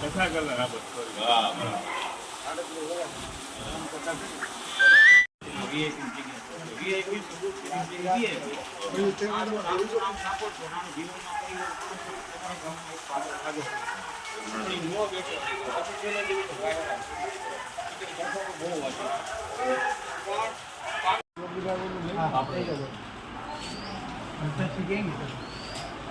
કથા કલર હા બસ sorry. હા બરાબર અમે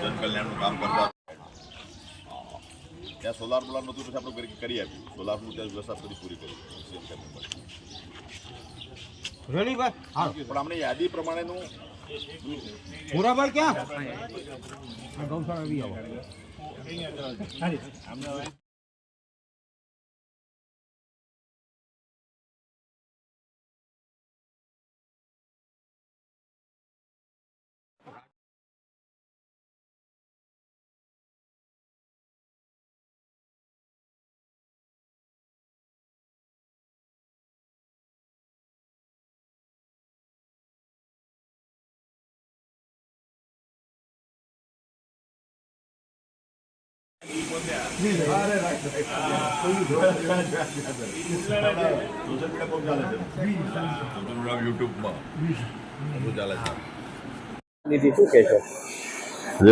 જનકલ્યાણનું કામ કરતા ત્યાં સોલાર બોલાર નહોતું પછી આપણે કરી- આપ્યું સોલારનું ત્યાં વ્યવસ્થા બધી પૂરી કરી. રેડી ભાઈ હા પણ અમને યાદી પ્રમાણેનું ભૂરાભાઈ ક્યાં ગૌશાળા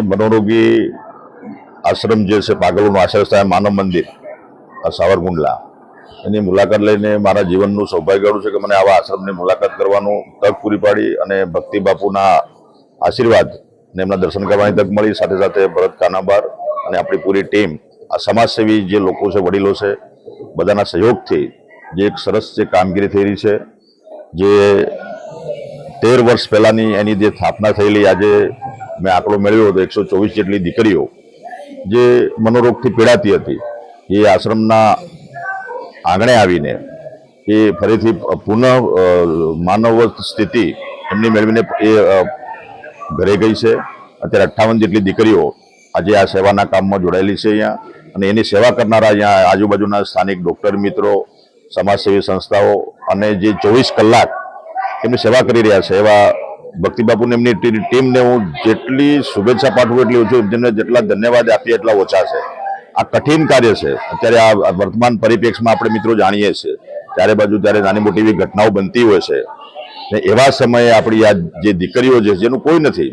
મનોરોગી આશ્રમ જે છે, પાગલોનું આશ્રય સ્થાન માનવ મંદિર સાવરકુંડલા. એની મુલાકાત લઈને મારા જીવનનું સૌભાગ્ય છે કે મને આવા આશ્રમની મુલાકાત કરવાનું તક પૂરી પાડી અને ભક્તિ બાપુના આશીર્વાદ ને એમના દર્શન કરવાની તક મળી. સાથે સાથે ભરત કાનાબાર અને આપણી પૂરી ટીમ, આ સમાજસેવી જે લોકો છે, વડીલો છે, બધાના સહયોગથી જે એક સરસ જે કામગીરી થઈ રહી છે, જે તેર વર્ષ પહેલાની એની જે સ્થાપના થયેલી, આજે મેં આંકડો મેળવ્યો હતો, એકસો ચોવીસ જેટલી દીકરીઓ, જે મનોરોગથી પીડાતી હતી, એ આશ્રમના આંગણે આવીને, એ ફરીથી પુનઃ માનવ સ્થિતિ એમની મેળવીને એ ઘરે ગઈ છે. અત્યારે અઠ્ઠાવન જેટલી દીકરીઓ આજે આ સેવાના કામમાં જોડાયેલી છે અહીંયા. અને એની સેવા કરનારા અહીંયા આજુબાજુના સ્થાનિક ડૉક્ટર મિત્રો, સમાજસેવી સંસ્થાઓ અને જે ચોવીસ કલાક એમની સેવા કરી રહ્યા છે. એવા ભક્તિબાપુને એમની ટીમને હું જેટલી શુભેચ્છા પાઠવું એટલી ઓછું જેમને જેટલા ધન્યવાદ આપીએ એટલા ઓછા છે. આ કઠિન કાર્ય છે. અત્યારે આ વર્તમાન પરિપ્રેક્ષમાં આપણે મિત્રો જાણીએ છીએ. ચારે બાજુ ત્યારે નાની મોટી એવી ઘટનાઓ બનતી હોય છે. ને એવા સમયે આપણી આ જે દીકરીઓ છે, જેનું કોઈ નથી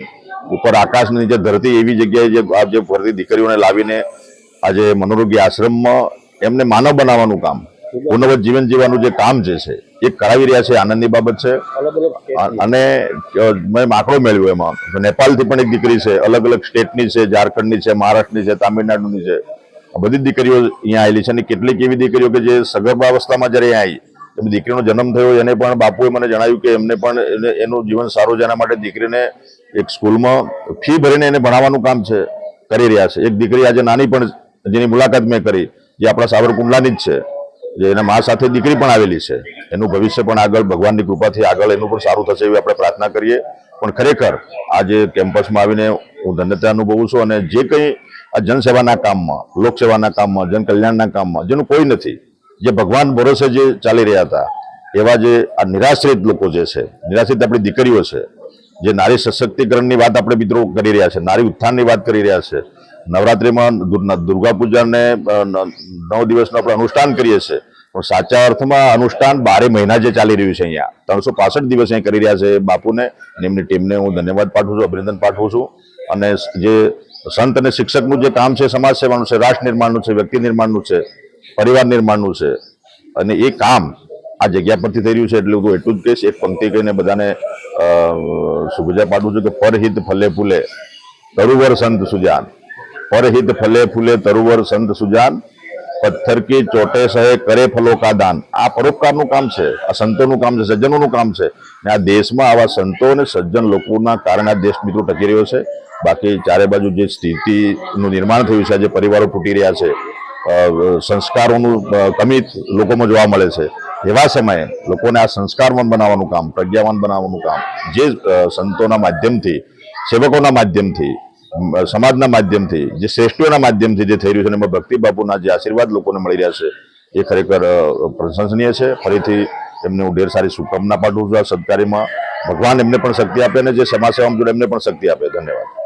ઉપર આકાશની નીચે ધરતી એવી જગ્યાએ જે આ જે ફરતી દીકરીઓને લાવીને આજે મનોરોગી આશ્રમમાં એમને માનવ બનાવવાનું કામ પુનવત જીવન જીવવાનું જે કામ જે છે એ કરાવી રહ્યા છે આનંદની બાબત છે. અને મેં આંકડો મેળવ્યો એમાં. નેપાળથી પણ એક દીકરી છે અલગ અલગ સ્ટેટની છે ઝારખંડની છે મહારાષ્ટ્રની છે તામિલનાડુની છે. આ બધી દીકરીઓ અહીંયા આવેલી છે અને કેટલીક એવી દીકરીઓ કે જે સગર્ભાવસ્થામાં જ્યારે અહીંયા આવી દીકરીનો જન્મ થયો એને પણ બાપુએ મને જણાવ્યું કે એમને પણ એનું જીવન સારું છે એના માટે દીકરીને એક સ્કૂલમાં ફી ભરીને એને ભણાવવાનું કામ છે, કરી રહ્યા છે. એક દીકરી આજે નાની પણ જેની મુલાકાત મેં કરી, જે આપણા સાવરકુંડલાની જ છે, જે એના મા સાથે દીકરી પણ આવેલી છે. એનું ભવિષ્ય પણ આગળ, ભગવાનની કૃપાથી આગળ એનું પણ સારું થશે એવી આપણે પ્રાર્થના કરીએ. પણ ખરેખર આજે કેમ્પસમાં આવીને હું ધન્યતા અનુભવું છું અને જે કંઈ આ જનસેવાના કામમાં, લોકસેવાના કામમાં, જનકલ્યાણના કામમાં, જેનું કોઈ નથી, જે ભગવાન ભરોસે જે ચાલી રહ્યા હતા, એવા જે આ નિરાશ્રિત લોકો જે છે, નિરાશ્રિત આપણી દીકરીઓ છે જે નારી સશક્તિકરણની વાત આપણે મિત્રો કરી રહ્યા છે, નારી ઉત્થાનની વાત કરી રહ્યા છે, નવરાત્રિમાં દુર- દુર્ગા પૂજાને નવ દિવસનું આપણે અનુષ્ઠાન કરીએ છીએ, પણ સાચા અર્થમાં અનુષ્ઠાન બારે મહિના જે ચાલી રહ્યું છે અહીંયા, ત્રણસો પાસઠ દિવસ અહીંયા કરી રહ્યા છે બાપુને એમની ટીમને હું ધન્યવાદ પાઠવું છું, અભિનંદન પાઠવું છું, અને જે સંત અને શિક્ષકનું જે કામ છે, સમાજ સેવાનું છે, રાષ્ટ્ર નિર્માણનું છે, વ્યક્તિ નિર્માણનું છે, પરિવાર નિર્માણનું છે, અને એ કામ આ જગ્યા પરથી થઈ રહ્યું છે, એટલે હું એટલું જ કહીશ, એક પંક્તિ કહીને બધાને શુભેચ્છા પાઠવું છું કે પરહિત ફલે ફૂલે, તરુવર સંત સુજાન. પરહિત ફલે ફૂલે, તરુવર સંત સુજાન. પથ્થર કી ચોટે સહે કરે ફલો કા દાન. આ પરોપકારનું કામ છે, આ સંતોનું કામ છે, સજ્જનોનું કામ છે. ને આ દેશમાં આવા સંતો અને સજ્જન લોકોના કારણે આ દેશ મિત્રો ટકી રહ્યો છે. બાકી ચારે બાજુ જે સ્થિતિનું નિર્માણ થયું છે જે પરિવારો તૂટી રહ્યા છે. સંસ્કારોનું કમી લોકોમાં જોવા મળે છે. એવા સમયે લોકોને આ સંસ્કારવાન બનાવવાનું કામ, પ્રજ્ઞાવાન બનાવવાનું કામ, જે સંતોના માધ્યમથી, સેવકોના માધ્યમથી સમાજના માધ્યમથી, જે શ્રેષ્ઠીઓના માધ્યમથી જે થઈ રહ્યું છે એમાં ભક્તિ બાપુના જે આશીર્વાદ લોકોને મળી રહ્યા છે, એ ખરેખર પ્રશંસનીય છે. ફરીથી એમને હું ઢેર સારી શુભકામના પાઠવું છું આ સત્કાર્યમાં. ભગવાન એમને પણ શક્તિ આપે અને જે સમાજ સેવામાં જોડે એમને પણ શક્તિ આપે. ધન્યવાદ.